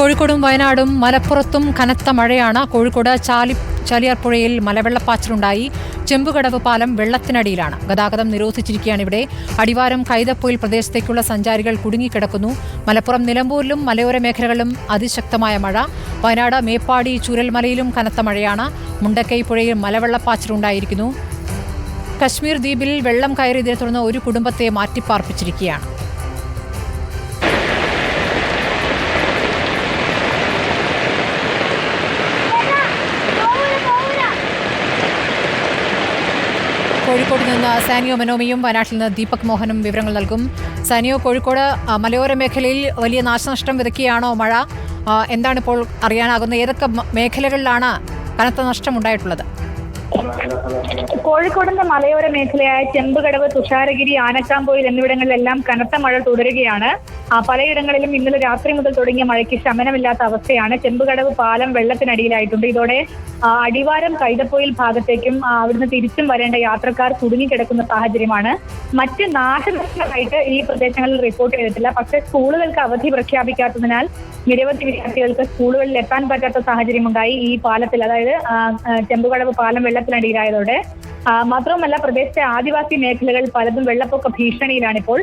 കോഴിക്കോടും വയനാടും മലപ്പുറത്തും കനത്ത മഴയാണ്. കോഴിക്കോട് ചാലി ചാലിയാർപ്പുഴയിൽ മലവെള്ളപ്പാച്ചിലുണ്ടായി. ചെമ്പുകടവ് പാലം വെള്ളത്തിനടിയിലാണ്. ഗതാഗതം നിരോധിച്ചിരിക്കുകയാണ് ഇവിടെ. അടിവാരം കൈതപ്പൊയിൽ പ്രദേശത്തേക്കുള്ള സഞ്ചാരികൾ കുടുങ്ങിക്കിടക്കുന്നു. മലപ്പുറം നിലമ്പൂരിലും മലയോര മേഖലകളിലും അതിശക്തമായ മഴ. വയനാട് മേപ്പാടി ചുരൽമലയിലും കനത്ത മഴയാണ്. മുണ്ടക്കൈ പുഴയിൽ മലവെള്ളപ്പാച്ചിലുണ്ടായിരിക്കുന്നു. കശ്മീർ ദ്വീപിൽ വെള്ളം കയറിയതിനെ തുടർന്ന് ഒരു കുടുംബത്തെ മാറ്റിപ്പാർപ്പിച്ചിരിക്കുകയാണ്. കോഴിക്കോട് നിന്ന് സാനിയോ മനോമിയും വയനാട്ടിൽ നിന്ന് ദീപക് മോഹനും വിവരങ്ങൾ നൽകും. സാനിയോ കോഴിക്കോട് മലയോര മേഖലയിൽ വലിയ നാശനഷ്ടം വിതയ്ക്കുകയാണോ മഴ? എന്താണ് എന്താണിപ്പോൾ അറിയാനാകുന്നത്? ഏതൊക്കെ മേഖലകളിലാണ് കനത്ത നഷ്ടം ഉണ്ടായിട്ടുള്ളത് കോഴിക്കോടിന്റെ മലയോര മേഖലയായ ചെമ്പുകടവ് തുഷാരഗിരി ആനക്കാമ്പോയിൽ എന്നിവിടങ്ങളിലെല്ലാം കനത്ത മഴ തുടരുകയാണ്. പലയിടങ്ങളിലും ഇന്നലെ രാത്രി മുതൽ തുടങ്ങിയ മഴയ്ക്ക് ശമനമില്ലാത്ത അവസ്ഥയാണ്. ചെമ്പുകടവ് പാലം വെള്ളത്തിനടിയിലായിട്ടുണ്ട്. ഇതോടെ അടിവാരം കൈതപ്പൊയിൽ ഭാഗത്തേക്കും അവിടുന്ന് തിരിച്ചും വരേണ്ട യാത്രക്കാർ കുടുങ്ങിക്കിടക്കുന്ന സാഹചര്യമാണ്. മറ്റ് നാശനഷ്ടമായിട്ട് ഈ പ്രദേശങ്ങളിൽ റിപ്പോർട്ട് ചെയ്തിട്ടില്ല. പക്ഷെ സ്കൂളുകൾക്ക് അവധി പ്രഖ്യാപിക്കാത്തതിനാൽ നിരവധി വിദ്യാർത്ഥികൾക്ക് സ്കൂളുകളിൽ എത്താൻ പറ്റാത്ത സാഹചര്യമുണ്ടായി ഈ പാലത്തിൽ. അതായത് ചെമ്പുകടവ് പാലം വെള്ളത്തിനടിയിലായതോടെ. മാത്രവുമല്ല പ്രദേശത്തെ ആദിവാസി മേഖലകൾ പലതും വെള്ളപ്പൊക്ക ഭീഷണിയിലാണിപ്പോൾ.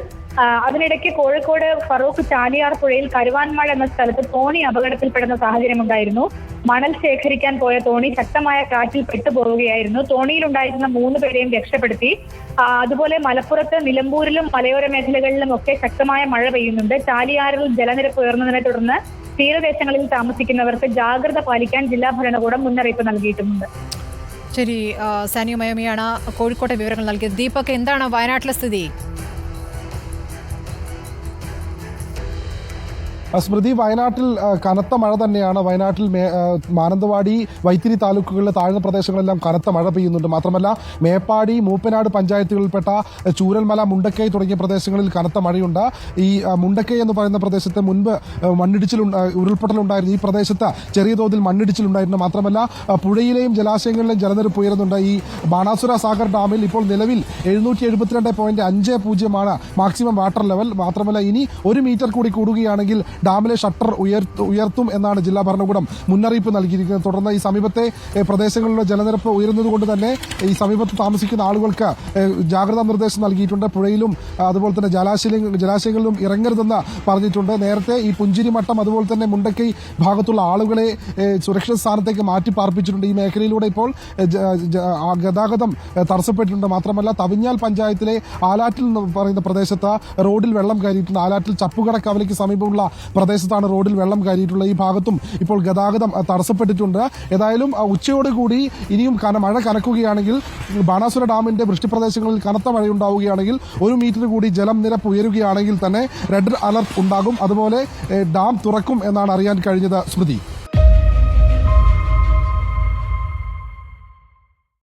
അതിനിടയ്ക്ക് കോഴിക്കോട് ഫറൂഖ് ചാലിയാർ പുഴയിൽ കരുവാൻമഴ എന്ന സ്ഥലത്ത് തോണി അപകടത്തിൽപ്പെടുന്ന സാഹചര്യമുണ്ടായിരുന്നു മണൽ ശേഖരിക്കാൻ പോയ തോണി ശക്തമായ കാറ്റിൽ പെട്ടുപോവുകയായിരുന്നു. തോണിയിലുണ്ടായിരുന്ന മൂന്ന് പേരെയും രക്ഷപ്പെടുത്തി. അതുപോലെ മലപ്പുറത്ത് നിലമ്പൂരിലും മലയോര മേഖലകളിലും ഒക്കെ ശക്തമായ മഴ പെയ്യുന്നുണ്ട്. ചാലിയാറിൽ ജലനിരപ്പ് ഉയർന്നതിനെ തുടർന്ന് തീരദേശങ്ങളിൽ താമസിക്കുന്നവർക്ക് ജാഗ്രത പാലിക്കാൻ ജില്ലാ ഭരണകൂടം മുന്നറിയിപ്പ് നൽകിയിട്ടുമുണ്ട്. ശരി സാനിയ മയമിയാണ് കോഴിക്കോട്ടെ വിവരങ്ങൾ നൽകിയത്. ദീപക് എന്താണ് വയനാട്ടിലെ സ്ഥിതി? സ്മൃതി വയനാട്ടിൽ കനത്ത മഴ തന്നെയാണ്. വയനാട്ടിൽ മാനന്തവാടി വൈത്തിരി താലൂക്കുകളിലെ താഴ്ന്ന പ്രദേശങ്ങളെല്ലാം കനത്ത മഴ പെയ്യുന്നുണ്ട്. മാത്രമല്ല മേപ്പാടി മൂപ്പനാട് പഞ്ചായത്തുകളിൽപ്പെട്ട ചൂരൽമല മുണ്ടക്കൈ തുടങ്ങിയ പ്രദേശങ്ങളിൽ കനത്ത മഴയുണ്ട്. ഈ മുണ്ടക്കൈ എന്ന് പറയുന്ന പ്രദേശത്തെ മുൻപ് മണ്ണിടിച്ചിൽ ഉരുൾപൊട്ടലുണ്ടായിരുന്നു. ഈ പ്രദേശത്ത് ചെറിയ തോതിൽ മണ്ണിടിച്ചിലുണ്ടായിരുന്നു. മാത്രമല്ല പുഴയിലെയും ജലാശയങ്ങളിലെയും ജലനിരപ്പ് ഉയരുന്നുണ്ട്. ഈ ബാണാസുര സാഗർ ഡാമിൽ ഇപ്പോൾ നിലവിൽ എഴുന്നൂറ്റി എഴുപത്തിരണ്ട് പോയിന്റ് അഞ്ച് പൂജ്യമാണ് മാക്സിമം വാട്ടർ ലെവൽ. മാത്രമല്ല ഇനി ഒരു മീറ്റർ കൂടി കൂടുകയാണെങ്കിൽ ഡാമിലെ ഷട്ടർ ഉയർത്ത- എന്നാണ് ജില്ലാ ഭരണകൂടം മുന്നറിയിപ്പ് നൽകിയിരിക്കുന്നത്. തുടർന്ന് ഈ സമീപത്തെ പ്രദേശങ്ങളിലെ ജലനിരപ്പ് ഉയരുന്നതുകൊണ്ട് തന്നെ ഈ സമീപത്ത് താമസിക്കുന്ന ആളുകൾക്ക് ജാഗ്രതാ നിർദ്ദേശം നൽകിയിട്ടുണ്ട്. പുഴയിലും അതുപോലെ തന്നെ ജലാശയ ജലാശയങ്ങളിലും ഇറങ്ങരുതെന്ന് പറഞ്ഞിട്ടുണ്ട്. നേരത്തെ ഈ പുഞ്ചിരിമട്ടം അതുപോലെ തന്നെ മുണ്ടക്കൈ ഭാഗത്തുള്ള ആളുകളെ സുരക്ഷിത സ്ഥാനത്തേക്ക് മാറ്റി പാർപ്പിച്ചിട്ടുണ്ട്. ഈ മേഖലയിലൂടെ ഇപ്പോൾ ഗതാഗതം തടസ്സപ്പെട്ടിട്ടുണ്ട്. മാത്രമല്ല തവിഞ്ഞാൽ പഞ്ചായത്തിലെ ആലാറ്റിൽ എന്ന് പറയുന്ന പ്രദേശത്ത് റോഡിൽ വെള്ളം കയറിയിട്ടുണ്ട്. ആലാറ്റിൽ ചപ്പുകട കവലയ്ക്ക് സമീപമുള്ള പ്രദേശത്താണ് റോഡിൽ വെള്ളം കയറിയിട്ടുള്ളത് ഈ ഭാഗത്തും ഇപ്പോൾ ഗതാഗതം തടസ്സപ്പെട്ടിട്ടുണ്ട്. ഏതായാലും ഉച്ചയോടുകൂടി ഇനിയും കന മഴ കനക്കുകയാണെങ്കിൽ ബാണാസുര ഡാമിന്റെ വൃഷ്ടിപ്രദേശങ്ങളിൽ കനത്ത മഴയുണ്ടാവുകയാണെങ്കിൽ ഒരു മീറ്റർ കൂടി ജലം നിരപ്പ് ഉയരുകയാണെങ്കിൽ തന്നെ റെഡ് അലർട്ട് ഉണ്ടാകും. അതുപോലെ ഡാം തുറക്കും എന്നാണ് അറിയാൻ കഴിഞ്ഞത് സ്മൃതി